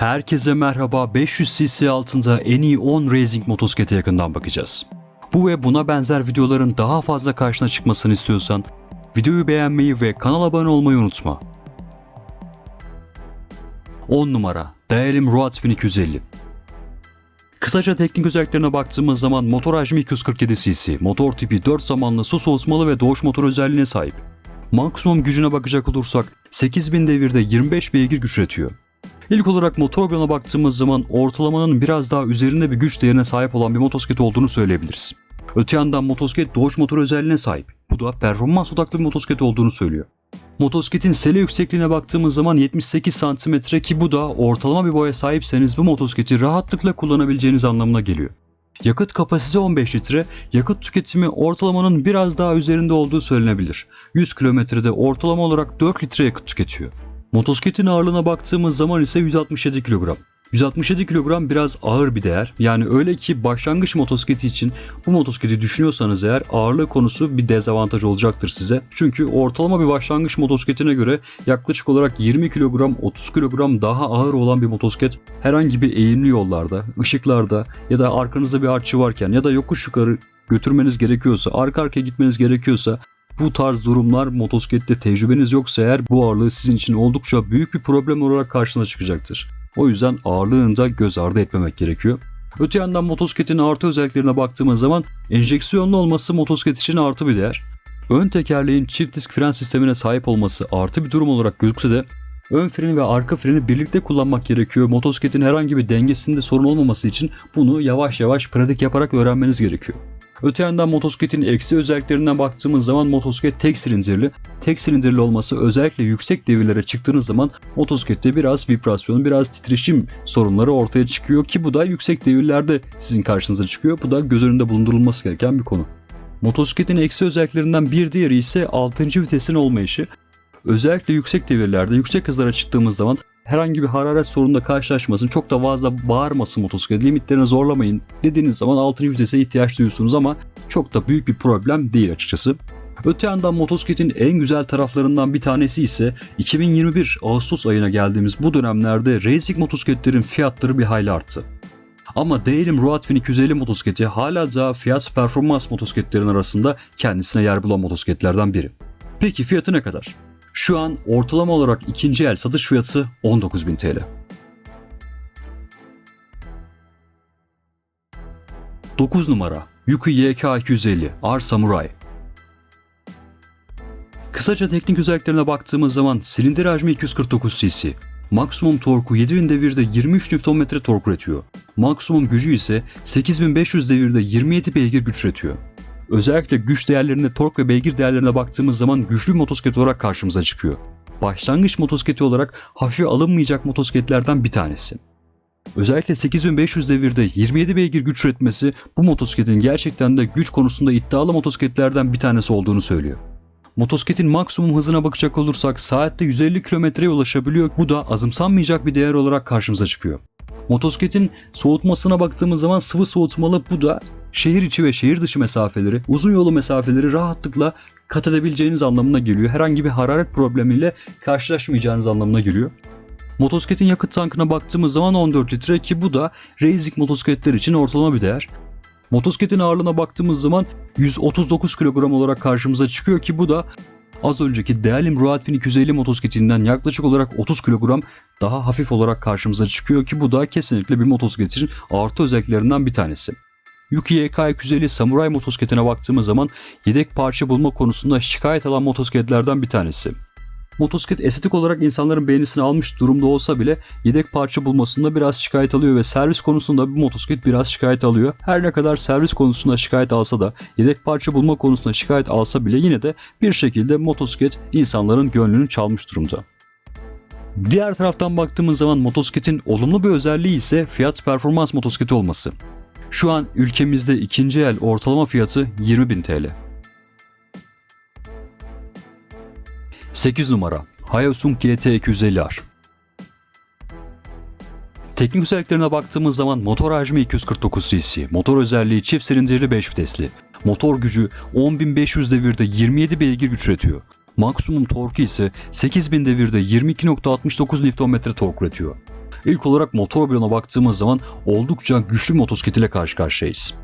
Herkese merhaba. 500 cc altında en iyi 10 racing motosiklete yakından bakacağız. Bu ve buna benzer videoların daha fazla karşına çıkmasını istiyorsan videoyu beğenmeyi ve kanala abone olmayı unutma. 10 numara Daelim Road 1250 Kısaca teknik özelliklerine baktığımız zaman motor hacmi 247 cc, motor tipi 4 zamanlı su soğutmalı ve doğuş motor özelliğine sahip. Maksimum gücüne bakacak olursak 8000 devirde 25 beygir güç üretiyor. İlk olarak motor bloğuna baktığımız zaman ortalamanın biraz daha üzerinde bir güç değerine sahip olan bir motosiklet olduğunu söyleyebiliriz. Öte yandan motosiklet doğuş motor özelliğine sahip. Bu da performans odaklı bir motosiklet olduğunu söylüyor. Motosikletin sele yüksekliğine baktığımız zaman 78 cm ki bu da ortalama bir boya sahipseniz bu motosikleti rahatlıkla kullanabileceğiniz anlamına geliyor. Yakıt kapasitesi 15 litre, yakıt tüketimi ortalamanın biraz daha üzerinde olduğu söylenebilir. 100 kilometrede ortalama olarak 4 litre yakıt tüketiyor. Motosikletin ağırlığına baktığımız zaman ise 167 kilogram. 167 kilogram biraz ağır bir değer. Yani öyle ki başlangıç motosikleti için bu motosikleti düşünüyorsanız eğer ağırlığı konusu bir dezavantaj olacaktır size. Çünkü ortalama bir başlangıç motosikletine göre yaklaşık olarak 20 kilogram 30 kilogram daha ağır olan bir motosiklet herhangi bir eğimli yollarda, ışıklarda ya da arkanızda bir artçı varken ya da yokuş yukarı götürmeniz gerekiyorsa, arka arkaya gitmeniz gerekiyorsa bu tarz durumlar motosiklette tecrübeniz yoksa eğer bu ağırlığı sizin için oldukça büyük bir problem olarak karşına çıkacaktır. O yüzden ağırlığını da göz ardı etmemek gerekiyor. Öte yandan motosikletin artı özelliklerine baktığımız zaman enjeksiyonlu olması motosiklet için artı bir değer. Ön tekerleğin çift disk fren sistemine sahip olması artı bir durum olarak gözükse de ön freni ve arka freni birlikte kullanmak gerekiyor. Motosikletin herhangi bir dengesinde sorun olmaması için bunu yavaş yavaş pratik yaparak öğrenmeniz gerekiyor. Öte yandan motosikletin eksi özelliklerinden baktığımız zaman motosiklet tek silindirli. Tek silindirli olması özellikle yüksek devirlere çıktığınız zaman motosiklette biraz vibrasyon, biraz titreşim sorunları ortaya çıkıyor ki bu da yüksek devirlerde sizin karşınıza çıkıyor. Bu da göz önünde bulundurulması gereken bir konu. Motosikletin eksi özelliklerinden bir diğeri ise 6. vitesin olmayışı. Özellikle yüksek devirlerde, yüksek hızlara çıktığımız zaman herhangi bir hararet sorununda karşılaşmasın, çok da fazla bağırmasın motosiklet, limitlerini zorlamayın dediğiniz zaman 6. vitese ihtiyaç duyuyorsunuz ama çok da büyük bir problem değil açıkçası. Öte yandan motosikletin en güzel taraflarından bir tanesi ise 2021 Ağustos ayına geldiğimiz bu dönemlerde racing motosikletlerin fiyatları bir hayli arttı. Ama Daelim Road 1250 motosikleti hala da fiyat performans motosikletlerin arasında kendisine yer bulan motosikletlerden biri. Peki fiyatı ne kadar? Şu an ortalama olarak ikinci el satış fiyatı 19.000 TL. 9 numara Yuki YK250 R Samurai Kısaca teknik özelliklerine baktığımız zaman silindir hacmi 249 cc, maksimum torku 7000 devirde 23 Nm tork üretiyor. Maksimum gücü ise 8500 devirde 27 beygir güç üretiyor. Özellikle güç değerlerinde tork ve beygir değerlerine baktığımız zaman güçlü bir motosiklet olarak karşımıza çıkıyor. Başlangıç motosikleti olarak hafife alınmayacak motosikletlerden bir tanesi. Özellikle 8500 devirde 27 beygir güç üretmesi bu motosikletin gerçekten de güç konusunda iddialı motosikletlerden bir tanesi olduğunu söylüyor. Motosikletin maksimum hızına bakacak olursak saatte 150 kilometreye ulaşabiliyor. Bu da azımsanmayacak bir değer olarak karşımıza çıkıyor. Motosikletin soğutmasına baktığımız zaman sıvı soğutmalı bu da şehir içi ve şehir dışı mesafeleri, uzun yolu mesafeleri rahatlıkla kat edebileceğiniz anlamına geliyor. Herhangi bir hararet problemiyle karşılaşmayacağınız anlamına geliyor. Motosikletin yakıt tankına baktığımız zaman 14 litre ki bu da racing motosikletler için ortalama bir değer. Motosikletin ağırlığına baktığımız zaman 139 kilogram olarak karşımıza çıkıyor ki bu da az önceki Daelim Road 1250 motosikletinden yaklaşık olarak 30 kilogram daha hafif olarak karşımıza çıkıyor ki bu da kesinlikle bir motosiklet için artı özelliklerinden bir tanesi. Yuki YK250 Samurai motosikletine baktığımız zaman yedek parça bulma konusunda şikayet alan motosikletlerden bir tanesi. Motosiklet estetik olarak insanların beğenisini almış durumda olsa bile yedek parça bulmasında biraz şikayet alıyor ve servis konusunda bir motosiklet biraz şikayet alıyor. Her ne kadar servis konusunda şikayet alsa da yedek parça bulma konusunda şikayet alsa bile yine de bir şekilde motosiklet insanların gönlünü çalmış durumda. Diğer taraftan baktığımız zaman motosikletin olumlu bir özelliği ise fiyat performans motosikleti olması. Şu an ülkemizde ikinci el ortalama fiyatı 20.000 TL. 8 numara Hyosung GT 250R Teknik özelliklerine baktığımız zaman motor hacmi 249 cc, motor özelliği çift silindirli 5 vitesli, motor gücü 10.500 devirde 27 beygir güç üretiyor. Maksimum torku ise 8000 devirde 22.69 Nm tork üretiyor. İlk olarak motor bloğuna baktığımız zaman oldukça güçlü motosiklet ile karşı karşıyayız.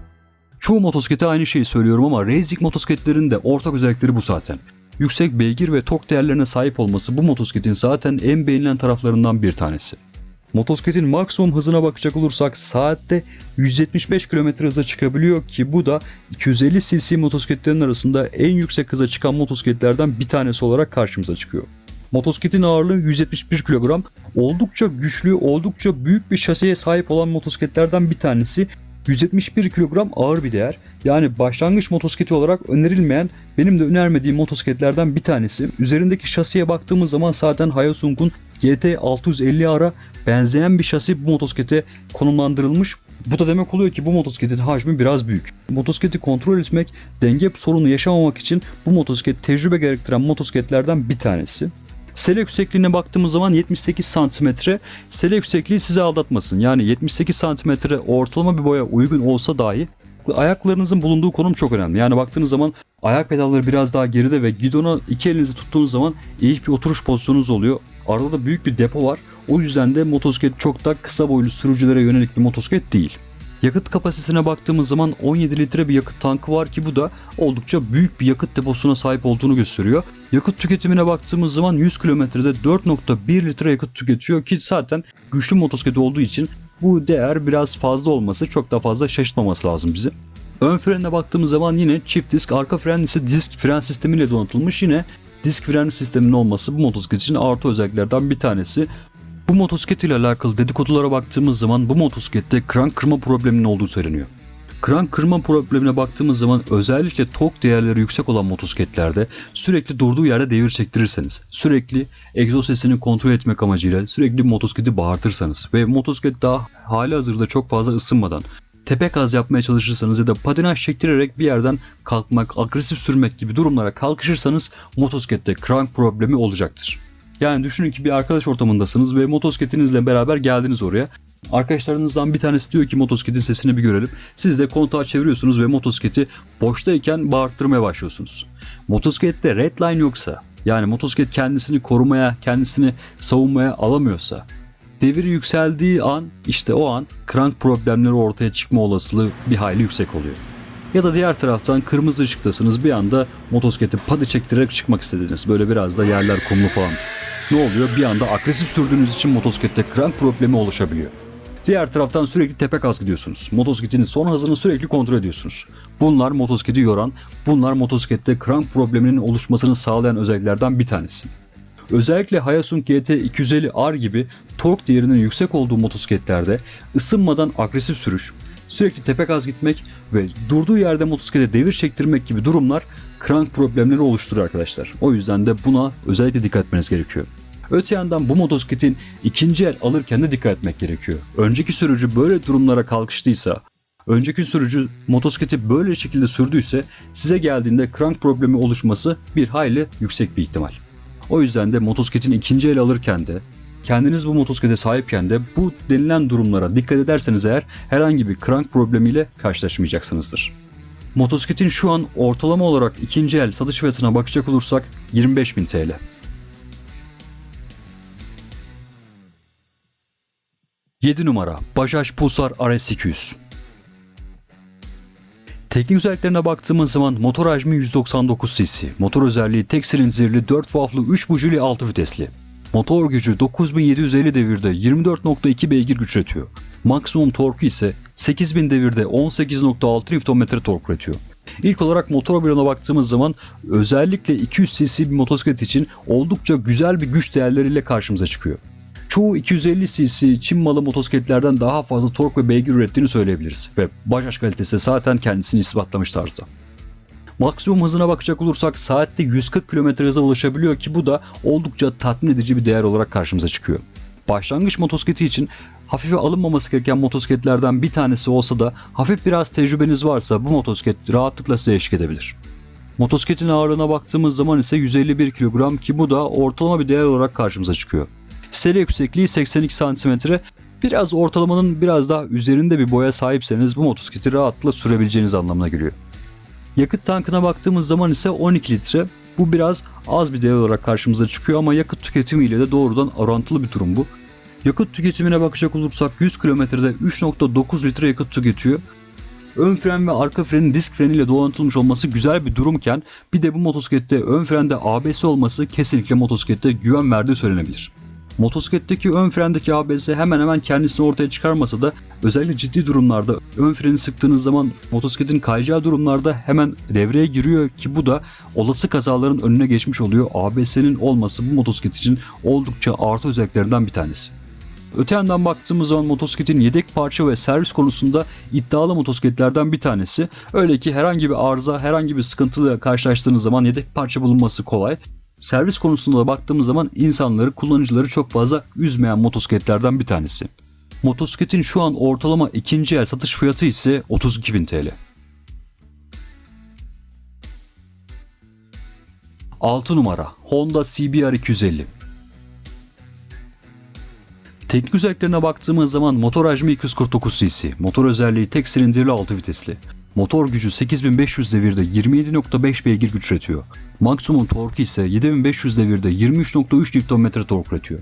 Çoğu motosiklete aynı şeyi söylüyorum ama racing motosikletlerin de ortak özellikleri bu zaten. Yüksek beygir ve tork değerlerine sahip olması bu motosikletin zaten en beğenilen taraflarından bir tanesi. Motosikletin maksimum hızına bakacak olursak saatte 175 km hıza çıkabiliyor ki bu da 250 cc motosikletlerin arasında en yüksek hıza çıkan motosikletlerden bir tanesi olarak karşımıza çıkıyor. Motosikletin ağırlığı 171 kilogram. Oldukça güçlü, oldukça büyük bir şasiye sahip olan motosikletlerden bir tanesi. 171 kilogram ağır bir değer. Yani başlangıç motosikleti olarak önerilmeyen, benim de önermediğim motosikletlerden bir tanesi. Üzerindeki şasiye baktığımız zaman zaten Hayasung'un GT 650R'a benzeyen bir şasi bu motosiklete konumlandırılmış. Bu da demek oluyor ki bu motosikletin hacmi biraz büyük. Motosikleti kontrol etmek, denge sorunu yaşamamak için bu motosiklet tecrübe gerektiren motosikletlerden bir tanesi. Sele yüksekliğine baktığımız zaman 78 cm. Sele yüksekliği sizi aldatmasın. Yani 78 cm ortalama bir boya uygun olsa dahi ayaklarınızın bulunduğu konum çok önemli. Yani baktığınız zaman ayak pedalları biraz daha geride ve gidona iki elinizi tuttuğunuz zaman iyi bir oturuş pozisyonunuz oluyor. Arada da büyük bir depo var. O yüzden de motosiklet çok da kısa boylu sürücülere yönelik bir motosiklet değil. Yakıt kapasitesine baktığımız zaman 17 litre bir yakıt tankı var ki bu da oldukça büyük bir yakıt deposuna sahip olduğunu gösteriyor. Yakıt tüketimine baktığımız zaman 100 kilometrede 4.1 litre yakıt tüketiyor ki zaten güçlü motosiklet olduğu için bu değer biraz fazla olması çok da fazla şaşırtmaması lazım bizi. Ön frenine baktığımız zaman yine çift disk, arka fren ise disk fren sistemiyle donatılmış. Yine disk fren sisteminin olması bu motosiklet için artı özelliklerden bir tanesi. Bu motosiklet ile alakalı dedikodulara baktığımız zaman bu motosiklette krank kırma probleminin olduğu söyleniyor. Krank kırma problemine baktığımız zaman özellikle tork değerleri yüksek olan motosikletlerde sürekli durduğu yerde devir çektirirseniz, sürekli egzoz sesini kontrol etmek amacıyla sürekli motosikleti bağırtırsanız ve motosiklet daha hali hazırda çok fazla ısınmadan tepe gaz yapmaya çalışırsanız ya da patinaj çektirerek bir yerden kalkmak, agresif sürmek gibi durumlara kalkışırsanız motosiklette crank problemi olacaktır. Yani düşünün ki bir arkadaş ortamındasınız ve motosikletinizle beraber geldiniz oraya. Arkadaşlarınızdan bir tanesi diyor ki motosikletin sesini bir görelim. Siz de kontağı çeviriyorsunuz ve motosikleti boştayken bağırttırmaya başlıyorsunuz. Motosiklette redline yoksa yani motosiklet kendisini korumaya, kendisini savunmaya alamıyorsa devir yükseldiği an işte o an crank problemleri ortaya çıkma olasılığı bir hayli yüksek oluyor. Ya da diğer taraftan kırmızı ışıktasınız bir anda motosikleti padi çektirerek çıkmak istediniz. Böyle biraz da yerler kumlu falan. Ne oluyor? Bir anda agresif sürdüğünüz için motosiklette crank problemi oluşabiliyor. Diğer taraftan sürekli tepe gaz gidiyorsunuz. Motosikletin son hızını sürekli kontrol ediyorsunuz. Bunlar motosikleti yoran, bunlar motosiklette crank probleminin oluşmasını sağlayan özelliklerden bir tanesi. Özellikle Hayasung GT 250R gibi tork değerinin yüksek olduğu motosikletlerde ısınmadan agresif sürüş, sürekli tepe gaz gitmek ve durduğu yerde motosiklete devir çektirmek gibi durumlar crank problemleri oluşturur arkadaşlar. O yüzden de buna özellikle dikkat etmeniz gerekiyor. Öte yandan bu motosikletin ikinci el alırken de dikkat etmek gerekiyor. Önceki sürücü böyle durumlara kalkıştıysa, önceki sürücü motosikleti böyle şekilde sürdüyse size geldiğinde crank problemi oluşması bir hayli yüksek bir ihtimal. O yüzden de motosikletin ikinci el alırken de kendiniz bu motosiklete sahipken de bu denilen durumlara dikkat ederseniz eğer herhangi bir crank problemiyle karşılaşmayacaksınızdır. Motosikletin şu an ortalama olarak ikinci el satış fiyatına bakacak olursak 25.000 TL. Yedi numara Bajaj Pulsar RS200 Teknik özelliklerine baktığımız zaman motor hacmi 199 cc, motor özelliği tek silindirli 4 valflı 3 bujili 6 vitesli. Motor gücü 9750 devirde 24.2 beygir güç üretiyor. Maksimum torku ise 8000 devirde 18.6 Nm tork üretiyor. İlk olarak motor bloğuna baktığımız zaman özellikle 200 cc bir motosiklet için oldukça güzel bir güç değerleriyle karşımıza çıkıyor. Çoğu 250 cc Çin malı motosikletlerden daha fazla tork ve beygir ürettiğini söyleyebiliriz ve Bajaj kalitesi zaten kendisini ispatlamış tarzda. Maksimum hızına bakacak olursak saatte 140 km hıza ulaşabiliyor ki bu da oldukça tatmin edici bir değer olarak karşımıza çıkıyor. Başlangıç motosikleti için hafife alınmaması gereken motosikletlerden bir tanesi olsa da hafif biraz tecrübeniz varsa bu motosiklet rahatlıkla size eşlik edebilir. Motosikletin ağırlığına baktığımız zaman ise 151 kilogram ki bu da ortalama bir değer olarak karşımıza çıkıyor. Sele yüksekliği 82 cm. Biraz ortalamanın biraz daha üzerinde bir boya sahipseniz bu motosikleti rahatlıkla sürebileceğiniz anlamına geliyor. Yakıt tankına baktığımız zaman ise 12 litre. Bu biraz az bir değer olarak karşımıza çıkıyor ama yakıt tüketimiyle de doğrudan orantılı bir durum bu. Yakıt tüketimine bakacak olursak 100 kilometrede 3.9 litre yakıt tüketiyor. Ön fren ve arka frenin disk freniyle donatılmış olması güzel bir durumken bir de bu motosiklette ön frende ABS olması kesinlikle motosiklette güven verdiği söylenebilir. Motosikletteki ön frendeki ABS hemen hemen kendisini ortaya çıkarmasa da özellikle ciddi durumlarda ön freni sıktığınız zaman motosikletin kayacağı durumlarda hemen devreye giriyor ki bu da olası kazaların önüne geçmiş oluyor. ABS'nin olması bu motosiklet için oldukça artı özelliklerinden bir tanesi. Öte yandan baktığımız zaman motosikletin yedek parça ve servis konusunda iddialı motosikletlerden bir tanesi. Öyle ki herhangi bir arıza, herhangi bir sıkıntıyla karşılaştığınız zaman yedek parça bulunması kolay. Servis konusunda da baktığımız zaman insanları, kullanıcıları çok fazla üzmeyen motosikletlerden bir tanesi. Motosikletin şu an ortalama ikinci el satış fiyatı ise 32.000 TL. 6 numara Honda CBR 250 Teknik özelliklerine baktığımız zaman motor hacmi 249 cc, motor özelliği tek silindirli 6 vitesli. Motor gücü 8500 devirde 27.5 beygir güç üretiyor. Maksimum torku ise 7500 devirde 23.3 Nm tork üretiyor.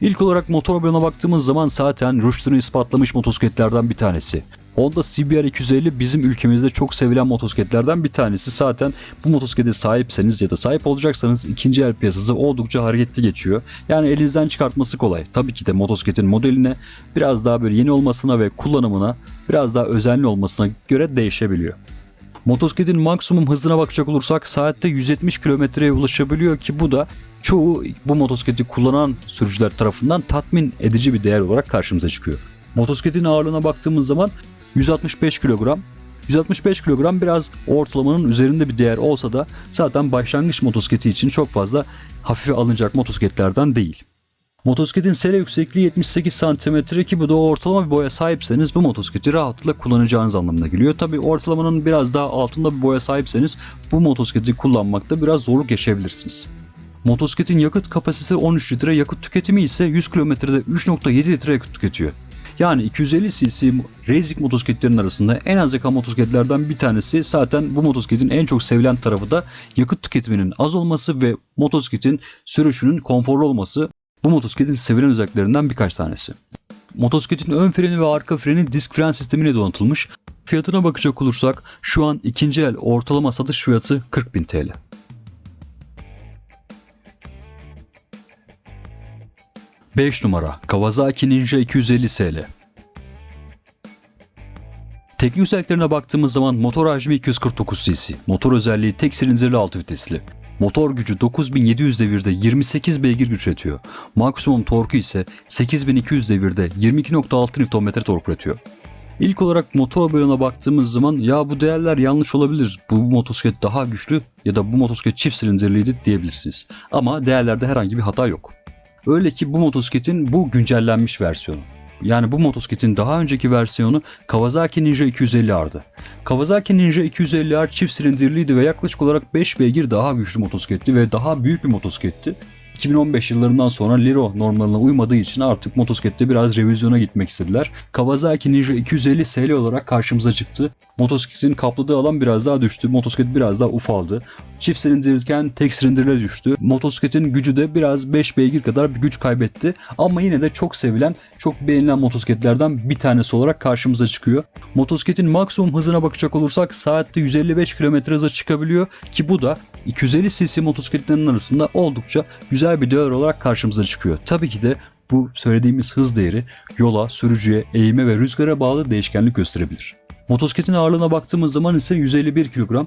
İlk olarak motor bloğuna baktığımız zaman zaten rüştünü ispatlamış motosikletlerden bir tanesi. Honda CBR 250 bizim ülkemizde çok sevilen motosikletlerden bir tanesi. Zaten bu motosiklete sahipseniz ya da sahip olacaksanız ikinci el piyasası oldukça hareketli geçiyor. Yani elinizden çıkartması kolay. Tabii ki de motosikletin modeline biraz daha böyle yeni olmasına ve kullanımına biraz daha özenli olmasına göre değişebiliyor. Motosikletin maksimum hızına bakacak olursak saatte 170 kilometreye ulaşabiliyor ki bu da çoğu bu motosikleti kullanan sürücüler tarafından tatmin edici bir değer olarak karşımıza çıkıyor. Motosikletin ağırlığına baktığımız zaman 165 kilogram. 165 kilogram biraz ortalamanın üzerinde bir değer olsa da zaten başlangıç motosikleti için çok fazla hafife alınacak motosikletlerden değil. Motosikletin sele yüksekliği 78 cm ki bu da ortalama bir boya sahipseniz bu motosikleti rahatlıkla kullanacağınız anlamına geliyor. Tabi ortalamanın biraz daha altında bir boya sahipseniz bu motosikleti kullanmakta biraz zorluk yaşayabilirsiniz. Motosikletin yakıt kapasitesi 13 litre, yakıt tüketimi ise 100 kilometrede 3.7 litre yakıt tüketiyor. Yani 250 cc racing motosikletlerin arasında en az yakan motosikletlerden bir tanesi zaten bu motosikletin en çok sevilen tarafı da yakıt tüketiminin az olması ve motosikletin sürüşünün konforlu olması bu motosikletin sevilen özelliklerinden birkaç tanesi. Motosikletin ön freni ve arka freni disk fren sistemiyle donatılmış. Fiyatına bakacak olursak şu an ikinci el ortalama satış fiyatı 40.000 TL. Beş numara Kawasaki Ninja 250 SL. Teknik özelliklerine baktığımız zaman motor hacmi 249 cc, motor özelliği tek silindirli 6 vitesli. Motor gücü 9700 devirde 28 beygir güç üretiyor. Maksimum torku ise 8200 devirde 22.6 Nm tork üretiyor. İlk olarak motor bloğuna baktığımız zaman ya bu değerler yanlış olabilir. Bu motosiklet daha güçlü ya da bu motosiklet çift silindirliydi diyebilirsiniz. Ama değerlerde herhangi bir hata yok. Öyle ki bu motosikletin bu güncellenmiş versiyonu. Yani bu motosikletin daha önceki versiyonu Kawasaki Ninja 250R'dı. Kawasaki Ninja 250R çift silindirliydi ve yaklaşık olarak 5 beygir daha güçlü motosikletti ve daha büyük bir motosikletti. 2015 yıllarından sonra Liro normlarına uymadığı için artık motosiklette biraz revizyona gitmek istediler. Kawasaki Ninja 250 SL olarak karşımıza çıktı. Motosikletin kapladığı alan biraz daha düştü. Motosiklet biraz daha ufaldı. Çift silindirirken tek silindirle düştü. Motosikletin gücü de biraz 5 beygir kadar bir güç kaybetti. Ama yine de çok sevilen, çok beğenilen motosikletlerden bir tanesi olarak karşımıza çıkıyor. Motosikletin maksimum hızına bakacak olursak saatte 155 km hıza çıkabiliyor ki bu da 250 cc motosikletlerin arasında oldukça güzel bir değer olarak karşımıza çıkıyor. Tabii ki de bu söylediğimiz hız değeri yola, sürücüye, eğime ve rüzgara bağlı değişkenlik gösterebilir. Motosikletin ağırlığına baktığımız zaman ise 151 kilogram.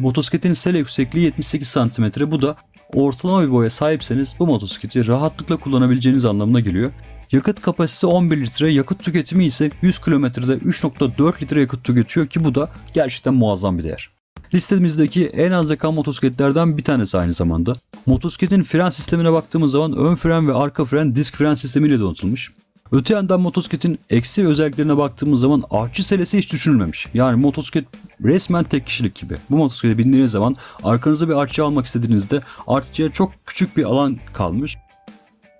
Motosikletin sele yüksekliği 78 cm. Bu da ortalama bir boya sahipseniz bu motosikleti rahatlıkla kullanabileceğiniz anlamına geliyor. Yakıt kapasitesi 11 litre, yakıt tüketimi ise 100 kilometrede 3.4 litre yakıt tüketiyor ki bu da gerçekten muazzam bir değer. Listemizdeki en az yakan motosikletlerden bir tanesi aynı zamanda. Motosikletin fren sistemine baktığımız zaman ön fren ve arka fren disk fren sistemiyle donatılmış. Öte yandan motosikletin eksi özelliklerine baktığımız zaman artçı selesi hiç düşünülmemiş. Yani motosiklet resmen tek kişilik gibi. Bu motosiklete bindiğiniz zaman arkanıza bir artçı almak istediğinizde artçıya çok küçük bir alan kalmış.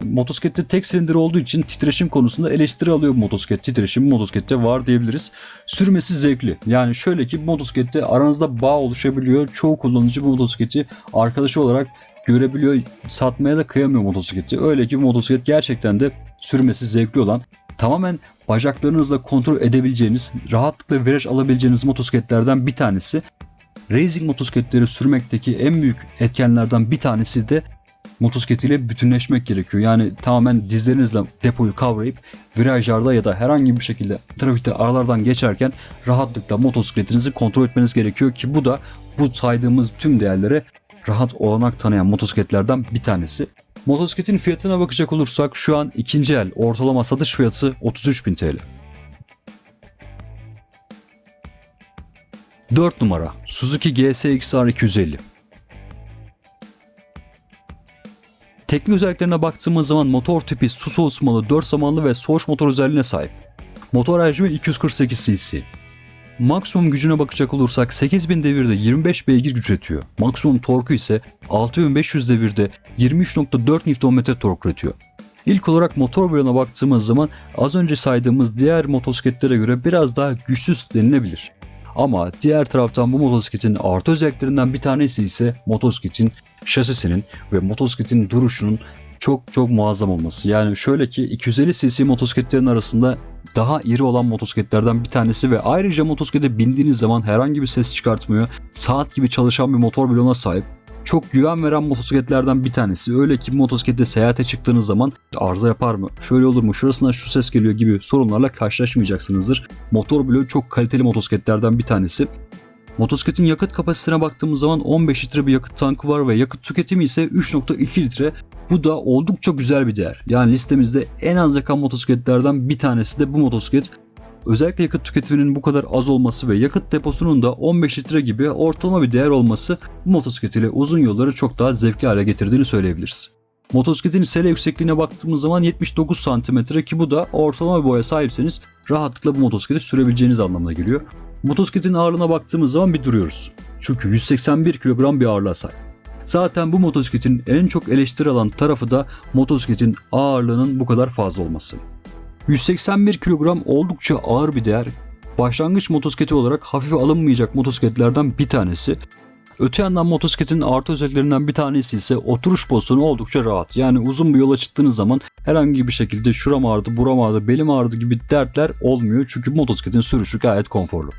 Motosiklette tek silindir olduğu için titreşim konusunda eleştiri alıyor bu motosiklet. Titreşim motosiklette var diyebiliriz. Sürmesi zevkli. Yani şöyle ki motosiklette aranızda bağ oluşabiliyor. Çoğu kullanıcı bu motosikleti arkadaşı olarak görebiliyor. Satmaya da kıyamıyor motosikleti. Öyle ki bu motosiklet gerçekten de sürmesi zevkli olan tamamen bacaklarınızla kontrol edebileceğiniz, rahatlıkla viraj alabileceğiniz motosikletlerden bir tanesi. Racing motosikletleri sürmekteki en büyük etkenlerden bir tanesi de motosikletiyle bütünleşmek gerekiyor. Yani tamamen dizlerinizle depoyu kavrayıp virajlarda ya da herhangi bir şekilde trafikte aralardan geçerken rahatlıkla motosikletinizi kontrol etmeniz gerekiyor ki bu da bu saydığımız tüm değerlere rahat olanak tanıyan motosikletlerden bir tanesi. Motosikletin fiyatına bakacak olursak şu an ikinci el ortalama satış fiyatı 33.000 TL. 4 numara Suzuki GSX-R 250 Teknik özelliklerine baktığımız zaman motor tipi su soğutmalı 4 zamanlı ve soğuş motor özelliğine sahip. Motor hacmi 248 cc. Maksimum gücüne bakacak olursak 8000 devirde 25 beygir güç üretiyor. Maksimum torku ise 6500 devirde 23.4 Nm tork üretiyor. İlk olarak motor bloğuna baktığımız zaman az önce saydığımız diğer motosikletlere göre biraz daha güçsüz denilebilir. Ama diğer taraftan bu motosikletin artı özelliklerinden bir tanesi ise motosikletin şasisinin ve motosikletin duruşunun çok çok muazzam olması. Yani şöyle ki 250 cc motosikletlerin arasında daha iri olan motosikletlerden bir tanesi ve ayrıca motosiklete bindiğiniz zaman herhangi bir ses çıkartmıyor. Saat gibi çalışan bir motor bloğuna sahip. Çok güven veren motosikletlerden bir tanesi. Öyle ki motosiklette seyahate çıktığınız zaman arıza yapar mı? Şöyle olur mu? Şurasından şu ses geliyor gibi sorunlarla karşılaşmayacaksınızdır. Motor bloğu çok kaliteli motosikletlerden bir tanesi. Motosikletin yakıt kapasitesine baktığımız zaman 15 litre bir yakıt tankı var ve yakıt tüketimi ise 3.2 litre. Bu da oldukça güzel bir değer. Yani listemizde en az yakan motosikletlerden bir tanesi de bu motosiklet. Özellikle yakıt tüketiminin bu kadar az olması ve yakıt deposunun da 15 litre gibi ortalama bir değer olması bu motosiklet ile uzun yolları çok daha zevkli hale getirdiğini söyleyebiliriz. Motosikletin sele yüksekliğine baktığımız zaman 79 cm ki bu da ortalama bir boya sahipseniz rahatlıkla bu motosikleti sürebileceğiniz anlamına geliyor. Motosikletin ağırlığına baktığımız zaman bir duruyoruz. Çünkü 181 kilogram bir ağırlığa sahip. Zaten bu motosikletin en çok eleştiri alan tarafı da motosikletin ağırlığının bu kadar fazla olması. 181 kilogram oldukça ağır bir değer. Başlangıç motosikleti olarak hafife alınmayacak motosikletlerden bir tanesi. Öte yandan motosikletin artı özelliklerinden bir tanesi ise oturuş pozisyonu oldukça rahat. Yani uzun bir yola çıktığınız zaman herhangi bir şekilde şuram ağrıdı, buram ağrıdı, belim ağrıdı gibi dertler olmuyor. Çünkü motosikletin sürüşü gayet konforlu.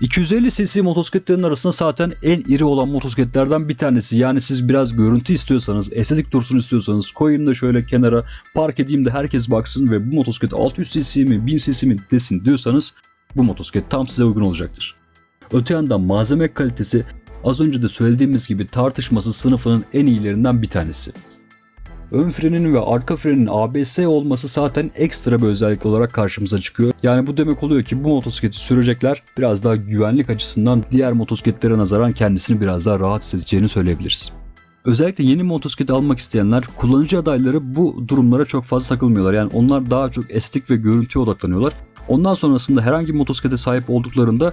250 cc motosikletlerin arasında zaten en iri olan motosikletlerden bir tanesi. Yani siz biraz görüntü istiyorsanız, estetik dursun istiyorsanız koyayım da şöyle kenara park edeyim de herkes baksın ve bu motosiklet 600 cc mi 1000 cc mi desin diyorsanız bu motosiklet tam size uygun olacaktır. Öte yandan malzeme kalitesi az önce de söylediğimiz gibi tartışması sınıfının en iyilerinden bir tanesi. Ön frenin ve arka frenin ABS olması zaten ekstra bir özellik olarak karşımıza çıkıyor. Yani bu demek oluyor ki bu motosikleti sürecekler biraz daha güvenlik açısından diğer motosikletlere nazaran kendisini biraz daha rahat hissedeceğini söyleyebiliriz. Özellikle yeni motosiklet almak isteyenler kullanıcı adayları bu durumlara çok fazla takılmıyorlar. Yani onlar daha çok estetik ve görüntüye odaklanıyorlar. Ondan sonrasında herhangi bir motosiklete sahip olduklarında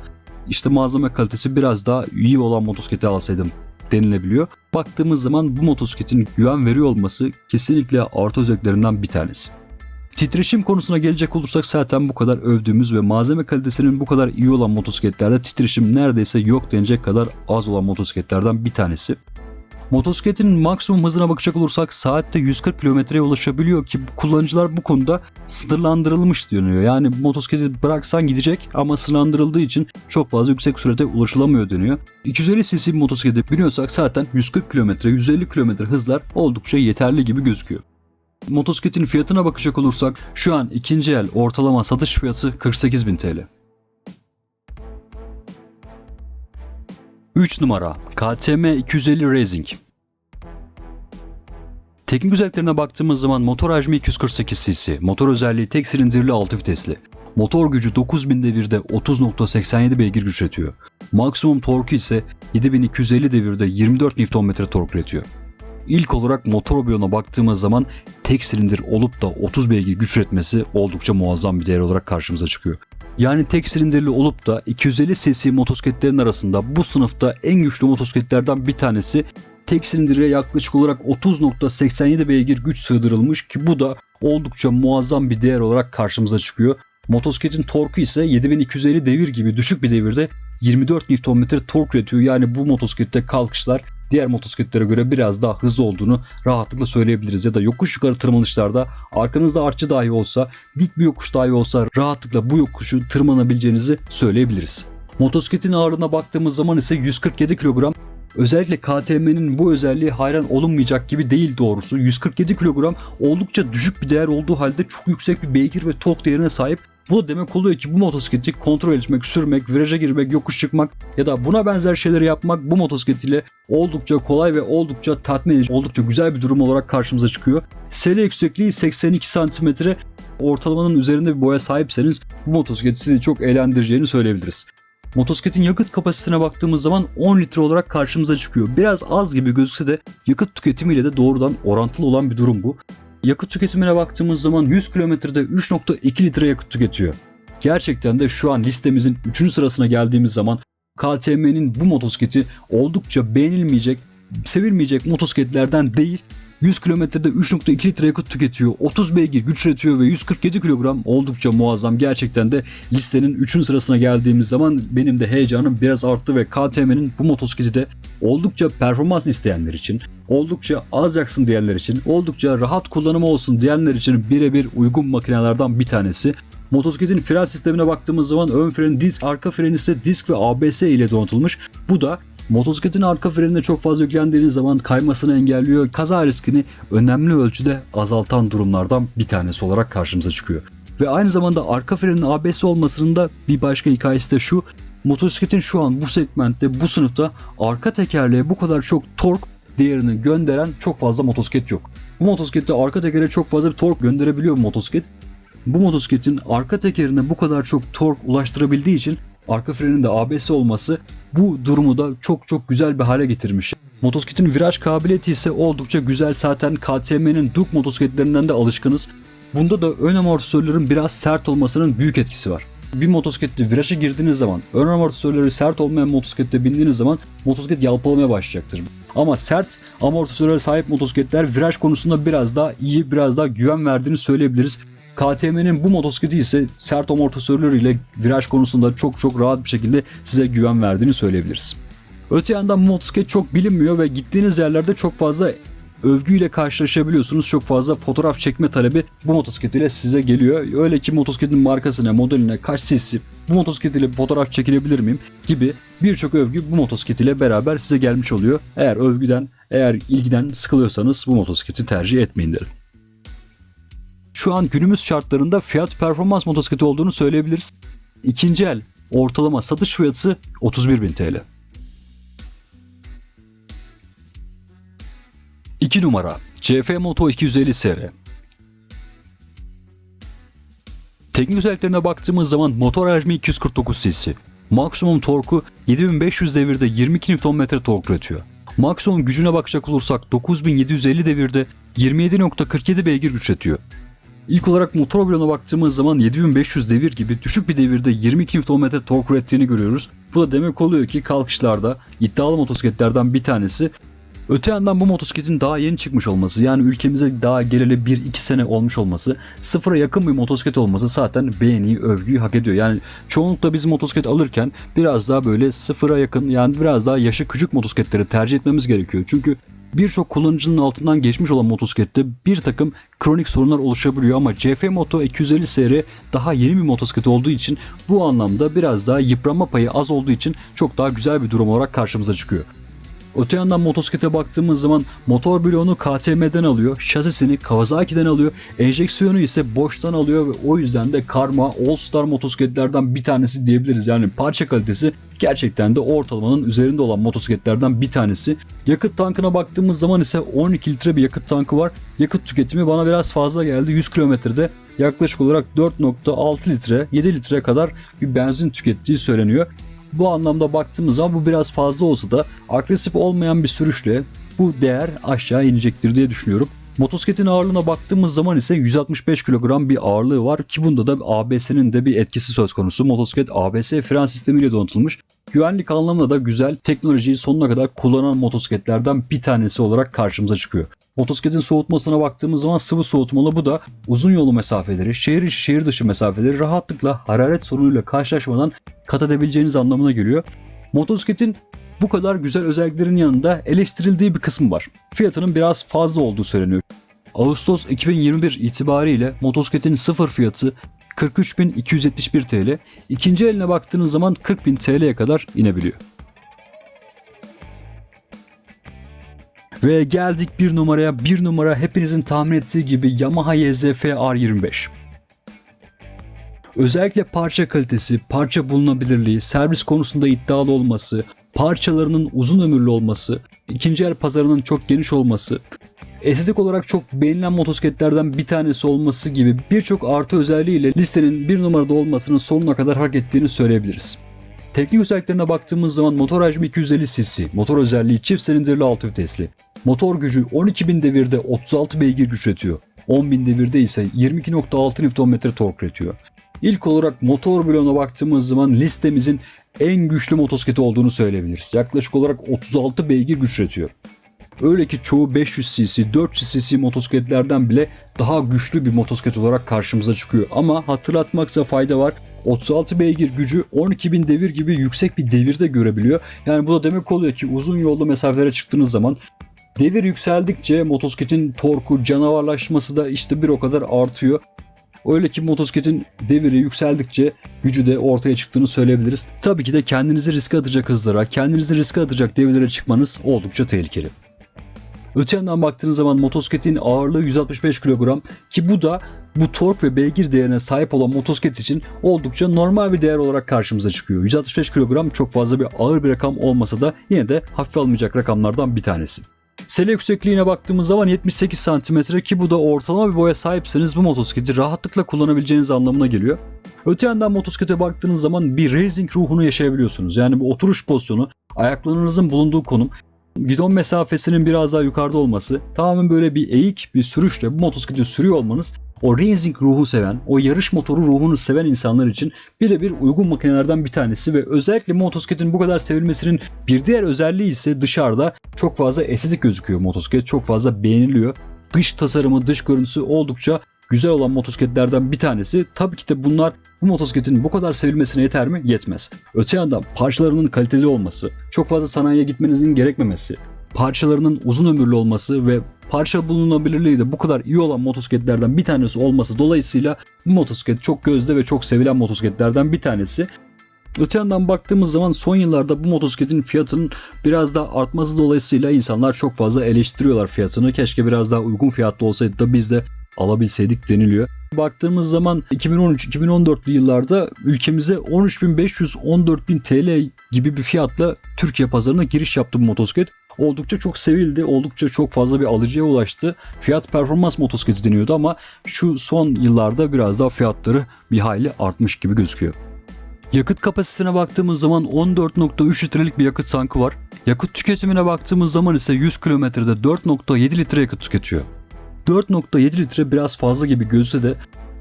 işte malzeme kalitesi biraz daha iyi olan motosikleti alsaydım denilebiliyor. Baktığımız zaman bu motosikletin güven veriyor olması kesinlikle artı özelliklerinden bir tanesi. Titreşim konusuna gelecek olursak zaten bu kadar övdüğümüz ve malzeme kalitesinin bu kadar iyi olan motosikletlerde titreşim neredeyse yok denecek kadar az olan motosikletlerden bir tanesi. Motosikletin maksimum hızına bakacak olursak saatte 140 kilometreye ulaşabiliyor ki kullanıcılar bu konuda sınırlandırılmış deniyor. Yani motosikleti bıraksan gidecek ama sınırlandırıldığı için çok fazla yüksek sürede ulaşılamıyor deniyor. 250 cc bir motosiklete biniyorsak zaten 140 km, 150 km hızlar oldukça yeterli gibi gözüküyor. Motosikletin fiyatına bakacak olursak şu an ikinci el ortalama satış fiyatı 48.000 TL. 3 numara KTM 250 Racing Teknik özelliklerine baktığımız zaman motor hacmi 248 cc, motor özelliği tek silindirli 6 vitesli. Motor gücü 9000 devirde 30.87 beygir güç üretiyor. Maksimum torku ise 7250 devirde 24 Nm tork üretiyor. İlk olarak motor bloğuna baktığımız zaman tek silindir olup da 30 beygir güç üretmesi oldukça muazzam bir değer olarak karşımıza çıkıyor. Yani tek silindirli olup da 250 cc motosikletlerin arasında bu sınıfta en güçlü motosikletlerden bir tanesi tek silindire yaklaşık olarak 30.87 beygir güç sığdırılmış ki bu da oldukça muazzam bir değer olarak karşımıza çıkıyor. Motosikletin torku ise 7250 devir gibi düşük bir devirde 24 Nm tork üretiyor. Yani bu motosiklette kalkışlar diğer motosikletlere göre biraz daha hızlı olduğunu rahatlıkla söyleyebiliriz. Ya da yokuş yukarı tırmanışlarda arkanızda artçı dahi olsa, dik bir yokuş dahi olsa rahatlıkla bu yokuşu tırmanabileceğinizi söyleyebiliriz. Motosikletin ağırlığına baktığımız zaman ise 147 kilogram Özellikle KTM'nin bu özelliği hayran olunmayacak gibi değil doğrusu. 147 kilogram oldukça düşük bir değer olduğu halde çok yüksek bir beygir ve tork değerine sahip. Bu demek oluyor ki bu motosikleti kontrol etmek, sürmek, viraja girmek, yokuş çıkmak ya da buna benzer şeyleri yapmak bu motosiklet ile oldukça kolay ve oldukça tatmin edici, oldukça güzel bir durum olarak karşımıza çıkıyor. Sele yüksekliği 82 cm. Ortalamanın üzerinde bir boya sahipseniz bu motosiklet sizi çok eğlendireceğini söyleyebiliriz. Motosikletin yakıt kapasitesine baktığımız zaman 10 litre olarak karşımıza çıkıyor. Biraz az gibi gözükse de yakıt tüketimiyle de doğrudan orantılı olan bir durum bu. Yakıt tüketimine baktığımız zaman 100 kilometrede 3.2 litre yakıt tüketiyor. Gerçekten de şu an listemizin 3. sırasına geldiğimiz zaman KTM'nin bu motosikleti oldukça beğenilmeyecek, sevilmeyecek motosikletlerden değil 100 kilometrede 3.2 litre yakıt tüketiyor, 30 beygir güç üretiyor ve 147 kilogram oldukça muazzam. Gerçekten de listenin 3. sırasına geldiğimiz zaman benim de heyecanım biraz arttı ve KTM'nin bu motosikleti de oldukça performans isteyenler için, oldukça az yaksın diyenler için, oldukça rahat kullanımı olsun diyenler için birebir uygun makinelerden bir tanesi. Motosikletin fren sistemine baktığımız zaman ön fren disk, arka fren ise disk ve ABS ile donatılmış. Bu da Motosikletin arka frenine çok fazla yüklendiğiniz zaman kaymasını engelliyor, kaza riskini önemli ölçüde azaltan durumlardan bir tanesi olarak karşımıza çıkıyor. Ve aynı zamanda arka frenin ABS olmasının da bir başka hikayesi de şu. Motosikletin şu an bu segmentte, bu sınıfta arka tekerleğe bu kadar çok tork değerini gönderen çok fazla motosiklet yok. Bu motosiklette arka tekere çok fazla bir tork gönderebiliyor bu motosiklet. Bu motosikletin arka tekerine bu kadar çok tork ulaştırabildiği için arka frenin de ABS olması bu durumu da çok çok güzel bir hale getirmiş. Motosikletin viraj kabiliyeti ise oldukça güzel zaten KTM'nin Duke motosikletlerinden de alışkınız. Bunda da ön amortisörlerin biraz sert olmasının büyük etkisi var. Bir motosiklette viraja girdiğiniz zaman ön amortisörleri sert olmayan motosiklette bindiğiniz zaman motosiklet yalpalamaya başlayacaktır. Ama sert amortisörlere sahip motosikletler viraj konusunda biraz daha iyi, biraz daha güven verdiğini söyleyebiliriz. KTM'nin bu motosikleti ise sert amortisörleriyle viraj konusunda çok çok rahat bir şekilde size güven verdiğini söyleyebiliriz. Öte yandan motosiklet çok bilinmiyor ve gittiğiniz yerlerde çok fazla övgüyle karşılaşabiliyorsunuz. Çok fazla fotoğraf çekme talebi bu motosiklet ile size geliyor. Öyle ki motosikletin markasına, modeline, kaç cc, bu motosiklet ile fotoğraf çekilebilir miyim gibi birçok övgü bu motosiklet ile beraber size gelmiş oluyor. Eğer övgüden, eğer ilgiden sıkılıyorsanız bu motosikleti tercih etmeyin derim şu an günümüz şartlarında fiyat performans motosikleti olduğunu söyleyebiliriz. İkinci el ortalama satış fiyatı 31.000 TL. 2 numara CF Moto 250 SR Teknik özelliklerine baktığımız zaman motor hacmi 249 cc. Maksimum torku 7500 devirde 22 Nm tork üretiyor. Maksimum gücüne bakacak olursak 9750 devirde 27.47 beygir güç üretiyor. İlk olarak motor bloğuna baktığımız zaman 7500 devir gibi düşük bir devirde 22 Nm tork ürettiğini görüyoruz. Bu da demek oluyor ki kalkışlarda iddialı motosikletlerden bir tanesi. Öte yandan bu motosikletin daha yeni çıkmış olması yani ülkemize daha geleli 1-2 sene olmuş olması sıfıra yakın bir motosiklet olması zaten beğeniyi, övgüyü hak ediyor. Yani çoğunlukla biz motosiklet alırken biraz daha böyle sıfıra yakın yani biraz daha yaşı küçük motosikletleri tercih etmemiz gerekiyor. Çünkü birçok kullanıcının altından geçmiş olan motosiklette bir takım kronik sorunlar oluşabiliyor ama CF Moto 250 SR daha yeni bir motosiklet olduğu için bu anlamda biraz daha yıpranma payı az olduğu için çok daha güzel bir durum olarak karşımıza çıkıyor. Öte yandan motosiklete baktığımız zaman motor bloğunu KTM'den alıyor, şasisini Kawasaki'den alıyor, enjeksiyonu ise boştan alıyor ve o yüzden de Karma All Star motosikletlerden bir tanesi diyebiliriz. Yani parça kalitesi gerçekten de ortalamanın üzerinde olan motosikletlerden bir tanesi. Yakıt tankına baktığımız zaman ise 12 litre bir yakıt tankı var. Yakıt tüketimi bana biraz fazla geldi. 100 kilometrede yaklaşık olarak 4.6 litre 7 litre kadar bir benzin tükettiği söyleniyor. Bu anlamda baktığımız zaman bu biraz fazla olsa da agresif olmayan bir sürüşle bu değer aşağı inecektir diye düşünüyorum. Motosikletin ağırlığına baktığımız zaman ise 165 kilogram bir ağırlığı var ki bunda da ABS'nin de bir etkisi söz konusu. Motosiklet ABS fren sistemiyle donatılmış. Güvenlik anlamında da güzel, teknolojiyi sonuna kadar kullanan motosikletlerden bir tanesi olarak karşımıza çıkıyor. Motosikletin soğutmasına baktığımız zaman sıvı soğutmalı bu da uzun yolu mesafeleri, şehir içi şehir dışı mesafeleri rahatlıkla hararet sorunuyla karşılaşmadan kat edebileceğiniz anlamına geliyor. Motosikletin bu kadar güzel özelliklerin yanında eleştirildiği bir kısmı var. Fiyatının biraz fazla olduğu söyleniyor. Ağustos 2021 itibariyle motosikletin sıfır fiyatı 43.271 TL. İkinci eline baktığınız zaman 40.000 TL'ye kadar inebiliyor. Ve geldik bir numaraya. Bir numara hepinizin tahmin ettiği gibi Yamaha YZF R25. Özellikle parça kalitesi, parça bulunabilirliği, servis konusunda iddialı olması, parçalarının uzun ömürlü olması, ikinci el pazarının çok geniş olması, estetik olarak çok beğenilen motosikletlerden bir tanesi olması gibi birçok artı özelliğiyle listenin bir numarada olmasının sonuna kadar hak ettiğini söyleyebiliriz. Teknik özelliklerine baktığımız zaman motor hacmi 250 cc, motor özelliği çift silindirli 6 vitesli. Motor gücü 12.000 devirde 36 beygir güç üretiyor. 10.000 devirde ise 22.6 Nm tork üretiyor. İlk olarak motor bloğuna baktığımız zaman listemizin en güçlü motosikleti olduğunu söyleyebiliriz. Yaklaşık olarak 36 beygir güç üretiyor. Öyle ki çoğu 500 cc, 400 cc motosikletlerden bile daha güçlü bir motosiklet olarak karşımıza çıkıyor. Ama hatırlatmaksa fayda var. 36 beygir gücü 12.000 devir gibi yüksek bir devirde görebiliyor. Yani bu da demek oluyor ki uzun yollu mesafelere çıktığınız zaman devir yükseldikçe motosikletin torku, canavarlaşması da işte bir o kadar artıyor. Öyle ki motosikletin deviri yükseldikçe gücü de ortaya çıktığını söyleyebiliriz. Tabii ki de kendinizi riske atacak hızlara, kendinizi riske atacak devirlere çıkmanız oldukça tehlikeli. Öte yandan baktığınız zaman motosikletin ağırlığı 165 kilogram ki bu da bu tork ve beygir değerine sahip olan motosiklet için oldukça normal bir değer olarak karşımıza çıkıyor. 165 kilogram çok fazla bir ağır bir rakam olmasa da yine de hafif almayacak rakamlardan bir tanesi. Sele yüksekliğine baktığımız zaman 78 cm ki bu da ortalama bir boya sahipseniz bu motosikleti rahatlıkla kullanabileceğiniz anlamına geliyor. Öte yandan motosiklete baktığınız zaman bir racing ruhunu yaşayabiliyorsunuz. Yani bu oturuş pozisyonu, ayaklarınızın bulunduğu konum, gidon mesafesinin biraz daha yukarıda olması, tamamen böyle bir eğik bir sürüşle bu motosikleti sürüyor olmanız o racing ruhu seven, o yarış motoru ruhunu seven insanlar için birebir uygun makinelerden bir tanesi ve özellikle motosikletin bu kadar sevilmesinin bir diğer özelliği ise dışarıda çok fazla estetik gözüküyor motosiklet. Çok fazla beğeniliyor. Dış tasarımı, dış görüntüsü oldukça güzel olan motosikletlerden bir tanesi. Tabii ki de bunlar bu motosikletin bu kadar sevilmesine yeter mi? Yetmez. Öte yandan parçalarının kaliteli olması, çok fazla sanayiye gitmenizin gerekmemesi, parçalarının uzun ömürlü olması ve parça bulunabilirliği de bu kadar iyi olan motosikletlerden bir tanesi olması dolayısıyla bu motosiklet çok gözde ve çok sevilen motosikletlerden bir tanesi. Öte yandan baktığımız zaman son yıllarda bu motosikletin fiyatının biraz daha artması dolayısıyla insanlar çok fazla eleştiriyorlar fiyatını. Keşke biraz daha uygun fiyatlı olsaydı da biz de alabilseydik deniliyor. Baktığımız zaman 2013-2014'lü yıllarda ülkemize 13.500-14.000 TL gibi bir fiyatla Türkiye pazarına giriş yaptı bu motosiklet. Oldukça çok sevildi, oldukça çok fazla bir alıcıya ulaştı. Fiyat performans motosikleti deniyordu ama şu son yıllarda biraz daha fiyatları bir hayli artmış gibi gözüküyor. Yakıt kapasitesine baktığımız zaman 14.3 litrelik bir yakıt tankı var. Yakıt tüketimine baktığımız zaman ise 100 kilometrede 4.7 litre yakıt tüketiyor. 4.7 litre biraz fazla gibi gözse de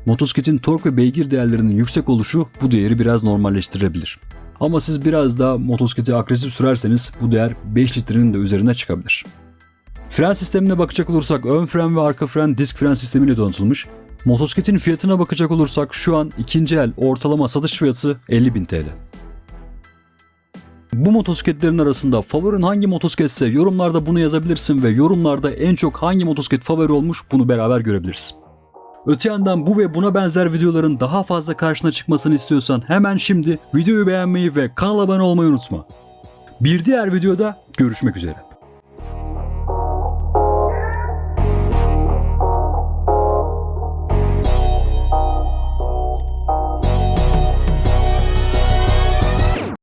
motosikletin tork ve beygir değerlerinin yüksek oluşu bu değeri biraz normalleştirebilir. Ama siz biraz daha motosikleti agresif sürerseniz bu değer 5 litrenin de üzerine çıkabilir. Fren sistemine bakacak olursak ön fren ve arka fren disk fren sistemiyle donatılmış. Motosikletin fiyatına bakacak olursak şu an ikinci el ortalama satış fiyatı 50.000 TL. Bu motosikletlerin arasında favorin hangi motosikletse yorumlarda bunu yazabilirsin ve yorumlarda en çok hangi motosiklet favori olmuş bunu beraber görebiliriz. Öte yandan bu ve buna benzer videoların daha fazla karşına çıkmasını istiyorsan hemen şimdi videoyu beğenmeyi ve kanala abone olmayı unutma. Bir diğer videoda görüşmek üzere.